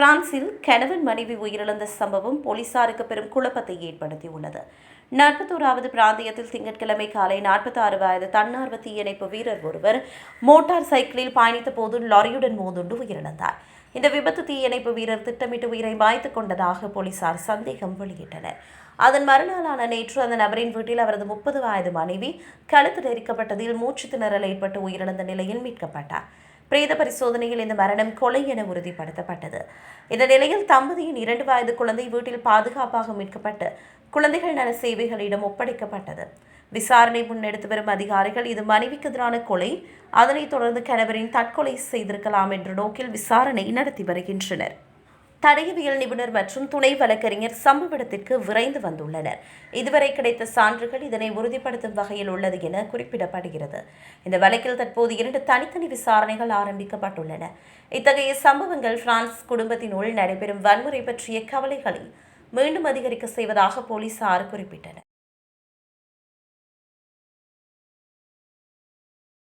பிரான்சில் கணவன் மனைவி உயிரிழந்த சம்பவம் போலீசாருக்கு பெரும் குழப்பத்தை ஏற்படுத்தியுள்ளது. நாற்பத்தோராவது பிராந்தியத்தில் திங்கட்கிழமை காலை நாற்பத்தாறு வயது தன்னார்வ தீயணைப்பு வீரர் ஒருவர் மோட்டார் சைக்கிளில் பயணித்த போது லாரியுடன் மோதுண்டு உயிரிழந்தார். இந்த விபத்து தீயணைப்பு வீரர் திட்டமிட்டு உயிரை மாய்த்துக் கொண்டதாக போலீசார் சந்தேகம் வெளியிட்டனர். அதன் மறுநாளான நேற்று அந்த நபரின் வீட்டில் அவரது முப்பது வயது மனைவி கழுத்து நெரிக்கப்பட்டதில் மூச்சு திணறல் ஏற்பட்டு உயிரிழந்த நிலையில் மீட்கப்பட்டார். பிரேத பரிசோதனையில் இந்த மரணம் கொலை என உறுதிப்படுத்தப்பட்டது. இந்த நிலையில் தம்பதியின் இரண்டு வயது குழந்தை வீட்டில் பாதுகாப்பாக மீட்கப்பட்டு குழந்தைகள் நல சேவைகளிடம் ஒப்படைக்கப்பட்டது. விசாரணை முன்னெடுத்து வரும் அதிகாரிகள் இது மனைவிக்கு எதிரான கொலை அதனைத் தொடர்ந்து கணவரின் தற்கொலை செய்திருக்கலாம் என்ற நோக்கில் விசாரணை நடத்தி வருகின்றனர். தடயவியல் நிபுணர் மற்றும் துணை வழக்கறிஞர் சம்பவ இடத்திற்கு விரைந்து வந்துள்ளனர். இதுவரை கிடைத்த சான்றுகள் இதனை உறுதிப்படுத்தும் வகையில் உள்ளது என குறிப்பிடப்படுகிறது. இந்த வழக்கில் தற்போது இரண்டு தனித்தனி விசாரணைகள் ஆரம்பிக்கப்பட்டுள்ளன. இத்தகைய சம்பவங்கள் பிரான்ஸ் குடும்பத்தினுள் நடைபெறும் வன்முறை பற்றிய கவலைகளை மீண்டும் அதிகரிக்க செய்வதாக போலீசார் குறிப்பிட்டனர்.